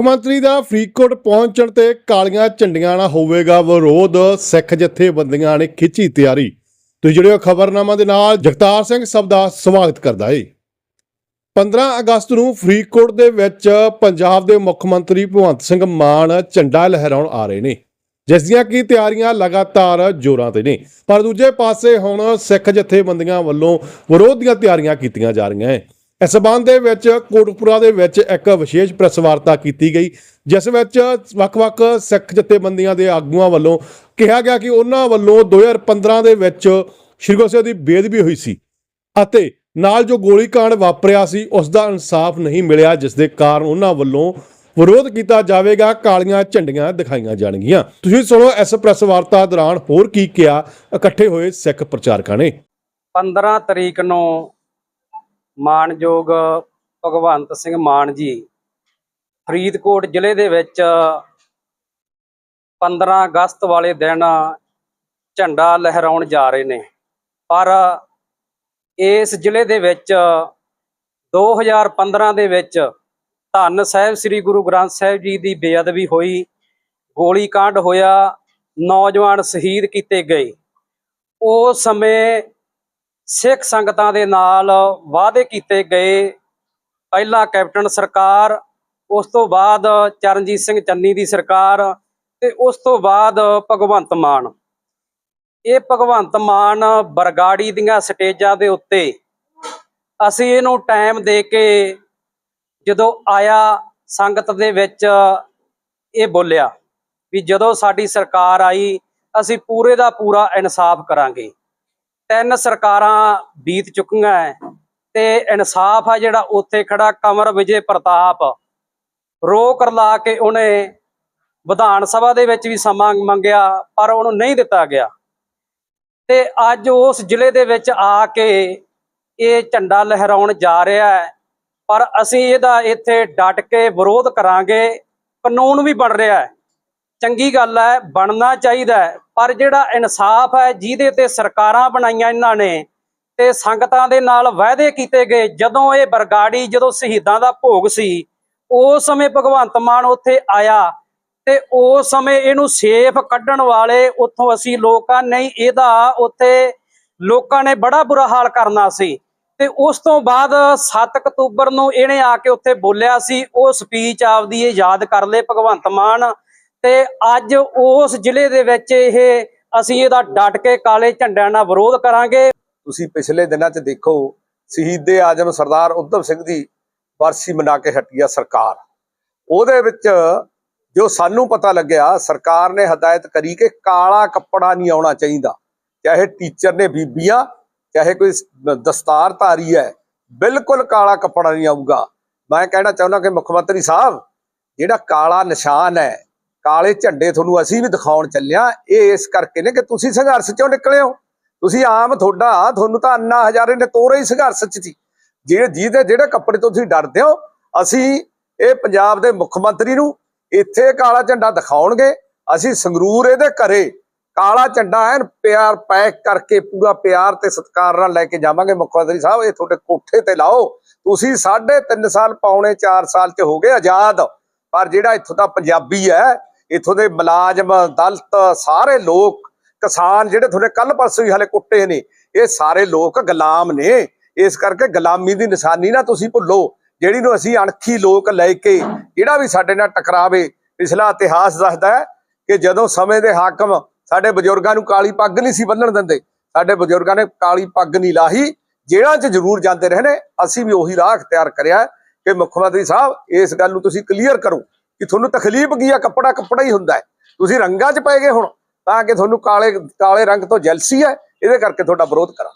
ਮੁੱਖ ਮੰਤਰੀ ਦਾ ਫਰੀਦਕੋਟ ਪਹੁੰਚਣ ਤੇ ਕਾਲੀਆਂ ਝੰਡੀਆਂ ਨਾਲ ਹੋਵੇਗਾ ਵਿਰੋਧ। ਸਿੱਖ ਜਥੇਬੰਦੀਆਂ ਨੇ ਖਿੱਚੀ ਤਿਆਰੀ। ਤੁਸੀਂ ਜਿਹੜੇ ਖਬਰਨਾਮਾ ਦੇ ਨਾਲ। ਜਗਤਾਰ ਸਿੰਘ ਸਭ ਦਾ ਸਵਾਗਤ ਕਰਦਾ ਏ। 15 ਅਗਸਤ ਨੂੰ ਫਰੀਦਕੋਟ ਦੇ ਵਿੱਚ ਪੰਜਾਬ ਦੇ ਮੁੱਖ ਮੰਤਰੀ ਭਗਵੰਤ ਸਿੰਘ ਮਾਨ ਝੰਡਾ ਲਹਿਰਾਉਣ ਆ ਰਹੇ ਨੇ। ਜਿਸ ਦੀਆਂ ਕੀ ਤਿਆਰੀਆਂ ਲਗਾਤਾਰ ਜ਼ੋਰਾਂ ਤੇ ਨੇ। ਪਰ ਦੂਜੇ ਪਾਸੇ ਹੁਣ ਸਿੱਖ ਜਥੇਬੰਦੀਆਂ ਵੱਲੋਂ ਵਿਰੋਧ ਦੀਆਂ ਤਿਆਰੀਆਂ ਕੀਤੀਆਂ ਜਾ ਰਹੀਆਂ ਹੈ ਇਸ ਸਬੰਧ ਦੇ ਵਿੱਚ ਕੋਟਪੁਰਾ ਦੇ ਵਿੱਚ ਇੱਕ ਵਿਸ਼ੇਸ਼ ਪ੍ਰੈਸ ਵਾਰਤਾ ਕੀਤੀ ਗਈ, ਜਿਸ ਵਿੱਚ ਵੱਖ-ਵੱਖ ਸਿੱਖ ਜਥੇਬੰਦੀਆਂ ਦੇ ਆਗੂਆਂ ਵੱਲੋਂ ਕਿਹਾ ਗਿਆ ਕਿ ਉਹਨਾਂ ਵੱਲੋਂ 2015 ਦੇ ਵਿੱਚ ਸ਼੍ਰੀ ਗੁਰੂ ਸਾਹਿਬ ਦੀ ਬੇਦਬੀ ਹੋਈ ਸੀ ਅਤੇ ਨਾਲ ਜੋ ਗੋਲੀकांड ਵਾਪਰਿਆ ਸੀ, ਉਸ ਦਾ ਇਨਸਾਫ ਨਹੀਂ ਮਿਲਿਆ, ਜਿਸ ਦੇ ਕਾਰਨ ਉਹਨਾਂ ਵੱਲੋਂ ਵਿਰੋਧ ਕੀਤਾ ਜਾਵੇਗਾ, ਕਾਲੀਆਂ ਝੰਡੀਆਂ ਦਿਖਾਈਆਂ ਜਾਣਗੀਆਂ। ਤੁਸੀਂ ਸੁਣੋ ਇਸ ਪ੍ਰੈਸ ਵਾਰਤਾ ਦੌਰਾਨ ਹੋਰ ਕੀ ਕਿਹਾ ਇਕੱਠੇ ਹੋਏ ਸਿੱਖ ਪ੍ਰਚਾਰਕਾਂ ਨੇ। 15 ਤਰੀਕ ਨੂੰ ਮਾਨਯੋਗ ਭਗਵੰਤ ਸਿੰਘ ਮਾਨ ਜੀ, ਫਰੀਦਕੋਟ ਜ਼ਿਲ੍ਹੇ ਦੇ ਵਿੱਚ 15 ਅਗਸਤ ਵਾਲੇ ਦਿਨ ਝੰਡਾ ਲਹਿਰਾਉਣ ਜਾ ਰਹੇ ਨੇ। ਪਰ ਇਸ ਜ਼ਿਲ੍ਹੇ ਦੇ ਵਿੱਚ 2015 ਦੇ ਵਿੱਚ ਧੰਨ ਸਾਹਿਬ ਸ੍ਰੀ ਗੁਰੂ ਗ੍ਰੰਥ ਸਾਹਿਬ ਜੀ ਦੀ ਬੇਅਦਬੀ ਹੋਈ, ਗੋਲੀ ਕਾਂਡ ਹੋਇਆ, ਨੌਜਵਾਨ ਸ਼ਹੀਦ ਕੀਤੇ ਗਏ। ਉਸ ਸਮੇਂ ਸਿੱਖ ਸੰਗਤਾਂ ਦੇ ਨਾਲ ਵਾਅਦੇ ਕੀਤੇ ਗਏ। ਪਹਿਲਾਂ ਕੈਪਟਨ ਸਰਕਾਰ, ਉਸ ਤੋਂ ਬਾਅਦ ਚਰਨਜੀਤ ਸਿੰਘ ਚੰਨੀ ਦੀ ਸਰਕਾਰ ਤੇ ਉਸ ਤੋਂ ਬਾਅਦ ਭਗਵੰਤ ਮਾਨ। ਇਹ ਭਗਵੰਤ ਮਾਨ ਬਰਗਾੜੀ ਦੀਆਂ ਸਟੇਜਾਂ ਦੇ ਉੱਤੇ ਅਸੀਂ ਇਹਨੂੰ ਟਾਈਮ ਦੇ ਕੇ ਜਦੋਂ ਆਇਆ ਸੰਗਤ ਦੇ ਵਿੱਚ ਇਹ ਬੋਲਿਆ ਵੀ ਜਦੋਂ ਸਾਡੀ ਸਰਕਾਰ ਆਈ, ਅਸੀਂ ਪੂਰੇ ਦਾ ਪੂਰਾ ਇਨਸਾਫ ਕਰਾਂਗੇ। ਤਿੰਨ ਸਰਕਾਰਾਂ ਬੀਤ ਚੁੱਕੀਆਂ ਹੈ ਤੇ ਇਨਸਾਫ ਆ ਜਿਹੜਾ ਉੱਥੇ ਖੜਾ ਕਮਰ ਵਿਜੇ ਪ੍ਰਤਾਪ। ਰੋਕ ਲਾ ਕੇ ਉਹਨੇ ਵਿਧਾਨ ਸਭਾ ਦੇ ਵਿੱਚ ਵੀ ਸਮਾਂ ਮੰਗਿਆ, ਪਰ ਉਹਨੂੰ ਨਹੀਂ ਦਿੱਤਾ ਗਿਆ। ਤੇ ਅੱਜ ਉਸ ਜ਼ਿਲ੍ਹੇ ਦੇ ਵਿੱਚ ਆ ਕੇ ਇਹ ਝੰਡਾ ਲਹਿਰਾਉਣ ਜਾ ਰਿਹਾ ਹੈ ਪਰ ਅਸੀਂ ਇਹਦਾ ਇੱਥੇ ਡਟ ਕੇ ਵਿਰੋਧ ਕਰਾਂਗੇ। ਕਾਨੂੰਨ ਵੀ ਬਣ ਰਿਹਾ ਹੈ ਚੰਗੀ ਗੱਲ ਹੈ ਬਣਨਾ ਚਾਹੀਦਾ ਪਰ ਜਿਹੜਾ ਇਨਸਾਫ ਹੈ, ਜਿਹਦੇ ਤੇ ਸਰਕਾਰਾਂ ਬਣਾਈਆਂ ਇਹਨਾਂ ਨੇ ਤੇ ਸੰਗਤਾਂ ਦੇ ਨਾਲ ਵਾਅਦੇ ਕੀਤੇ ਗਏ, ਜਦੋਂ ਇਹ ਬਰਗਾੜੀ, ਜਦੋਂ ਸ਼ਹੀਦਾਂ ਦਾ ਭੋਗ ਸੀ ਉਸ ਸਮੇਂ ਭਗਵੰਤ ਮਾਨ ਉੱਥੇ ਆਇਆ ਤੇ ਉਸ ਸਮੇਂ ਇਹਨੂੰ ਸੇਫ ਕੱਢਣ ਵਾਲੇ ਉੱਥੋਂ ਅਸੀਂ ਲੋਕਾਂ, ਨਹੀਂ, ਇਹਦਾ ਉੱਥੇ ਲੋਕਾਂ ਨੇ ਬੜਾ ਬੁਰਾ ਹਾਲ ਕਰਨਾ ਸੀ। ਤੇ ਉਸ ਤੋਂ ਬਾਅਦ 7 ਅਕਤੂਬਰ ਨੂੰ ਇਹਨੇ ਆ ਕੇ ਉੱਥੇ ਬੋਲਿਆ ਸੀ, ਉਹ ਸਪੀਚ ਆਪਦੀ ਇਹ ਯਾਦ ਕਰ ਲਏ ਭਗਵੰਤ ਮਾਨ ਤੇ ਅੱਜ ਉਸ ਜ਼ਿਲ੍ਹੇ ਦੇ ਵਿੱਚ ਇਹ ਅਸੀਂ ਇਹਦਾ ਡਟ ਕੇ ਕਾਲੇ ਝੰਡਿਆਂ ਨਾਲ ਵਿਰੋਧ ਕਰਾਂਗੇ। ਤੁਸੀਂ ਪਿਛਲੇ ਦਿਨਾਂ 'ਚ ਦੇਖੋ, ਸ਼ਹੀਦੇ ਆਜਮ ਸਰਦਾਰ ਉਧਮ ਸਿੰਘ ਦੀ ਵਰਸੀ ਮਨਾ ਕੇ ਹਟੀ ਆ ਸਰਕਾਰ। ਉਹਦੇ ਵਿੱਚ ਜੋ ਸਾਨੂੰ ਪਤਾ ਲੱਗਿਆ, ਸਰਕਾਰ ਨੇ ਹਦਾਇਤ ਕਰੀ ਕਿ ਕਾਲਾ ਕੱਪੜਾ ਨਹੀਂ ਆਉਣਾ ਚਾਹੀਦਾ। ਚਾਹੇ ਟੀਚਰ ਨੇ ਬੀਬੀਆਂ, ਚਾਹੇ ਕੋਈ ਦਸਤਾਰਧਾਰੀ ਹੈ, ਬਿਲਕੁਲ ਕਾਲਾ ਕੱਪੜਾ ਨਹੀਂ ਆਊਗਾ। ਮੈਂ ਕਹਿਣਾ ਚਾਹੁੰਦਾ ਕਿ ਮੁੱਖ ਮੰਤਰੀ ਸਾਹਿਬ, ਜਿਹੜਾ ਕਾਲਾ ਨਿਸ਼ਾਨ ਹੈ ਕਾਲੇ ਝੰਡੇ ਤੁਹਾਨੂੰ ਅਸੀਂ ਵੀ ਦਿਖਾਉਣ ਚੱਲਿਆ। ਇਹ ਇਸ ਕਰਕੇ ਨੇ ਕਿ ਤੁਸੀਂ ਸੰਘਰਸ਼ ਚੋਂ ਨਿਕਲੇ ਹੋ। ਤੁਸੀਂ ਆਮ ਤੁਹਾਡਾ, ਤੁਹਾਨੂੰ ਤਾਂ ਅੰਨਾ ਹਜ਼ਾਰੇ ਨੇ ਤੋਰੇ ਹੀ ਸੰਘਰਸ਼ ਚ ਸੀ। ਜਿਹੜੇ ਜਿਹਦੇ ਜਿਹੜੇ ਕੱਪੜੇ ਤੋਂ ਤੁਸੀਂ ਡਰਦੇ ਹੋ, ਅਸੀਂ ਇਹ ਪੰਜਾਬ ਦੇ ਮੁੱਖ ਮੰਤਰੀ ਨੂੰ ਇੱਥੇ ਕਾਲਾ ਝੰਡਾ ਦਿਖਾਉਣਗੇ। ਅਸੀਂ ਸੰਗਰੂਰ ਇਹਦੇ ਘਰੇ ਕਾਲਾ ਝੰਡਾ ਐਨ ਪਿਆਰ ਪੈਕ ਕਰਕੇ, ਪੂਰਾ ਪਿਆਰ ਤੇ ਸਤਿਕਾਰ ਨਾਲ ਲੈ ਕੇ ਜਾਵਾਂਗੇ ਮੁੱਖ ਮੰਤਰੀ ਸਾਹਿਬ। ਇਹ ਤੁਹਾਡੇ ਕੋਠੇ ਤੇ ਲਾਓ। ਤੁਸੀਂ ਸਾਢੇ 3 ਸਾਲ, ਪੌਣੇ 4 ਸਾਲ ਚ ਹੋ ਗਏ ਆਜ਼ਾਦ। ਪਰ ਜਿਹੜਾ ਇੱਥੋਂ ਦਾ ਪੰਜਾਬੀ ਹੈ ਇੱਥੋਂ ਦੇ ਮੁਲਾਜ਼ਮ, ਦਲਤ, ਸਾਰੇ ਲੋਕ, ਕਿਸਾਨ ਜਿਹੜੇ ਤੁਹਾਡੇ ਕੱਲ ਪਰਸੋਂ ਹੀ ਹਲੇ ਕੁੱਟੇ ਨੇ, ਇਹ ਸਾਰੇ ਲੋਕ ਗੁਲਾਮ ਨੇ। ਇਸ ਕਰਕੇ ਗੁਲਾਮੀ ਦੀ ਨਿਸ਼ਾਨੀ ਨਾ ਤੁਸੀਂ ਭੁੱਲੋ। ਜਿਹੜੀ ਨੂੰ ਅਸੀਂ ਅਣਖੀ ਲੋਕ ਲੈ ਕੇ ਜਿਹੜਾ ਵੀ ਸਾਡੇ ਨਾਲ ਟਕਰਾਵੇ, ਪਿਛਲਾ ਇਤਿਹਾਸ ਦੱਸਦਾ ਹੈ ਕਿ ਜਦੋਂ ਸਮੇਂ ਦੇ ਹਾਕਮ ਸਾਡੇ ਬਜ਼ੁਰਗਾਂ ਨੂੰ ਕਾਲੀ ਪੱਗ ਨਹੀਂ ਸੀ ਬੰਨਣ ਦਿੰਦੇ, ਸਾਡੇ ਬਜ਼ੁਰਗਾਂ ਨੇ ਕਾਲੀ ਪੱਗ ਨਹੀਂ ਲਾਹੀ ਜਿਹੜਾ 'ਚ ਜ਼ਰੂਰ ਜਾਂਦੇ ਰਹੇ ਨੇ। ਅਸੀਂ ਵੀ ਉਹੀ ਰਾਹ ਅਖਤਿਆਰ ਕਰਿਆ ਕਿ ਮੁੱਖ ਮੰਤਰੀ ਸਾਹਿਬ, ਇਸ ਗੱਲ ਨੂੰ ਤੁਸੀਂ ਕਲੀਅਰ ਕਰੋ। ਕਿ ਤੁਹਾਨੂੰ ਤਕਲੀਫ ਕੀ ਆ? ਕੱਪੜਾ ਕੱਪੜਾ ਹੀ ਹੁੰਦਾ ਹੈ। ਤੁਸੀਂ ਰੰਗਾਂ 'ਚ ਪੈ ਗਏ ਹੁਣ, ਤਾਂ ਕਿ ਤੁਹਾਨੂੰ ਕਾਲੇ ਕਾਲੇ ਰੰਗ ਤੋਂ ਜੈਲਸੀ ਹੈ। ਇਹਦੇ ਕਰਕੇ ਤੁਹਾਡਾ ਵਿਰੋਧ ਕਰਾਂ।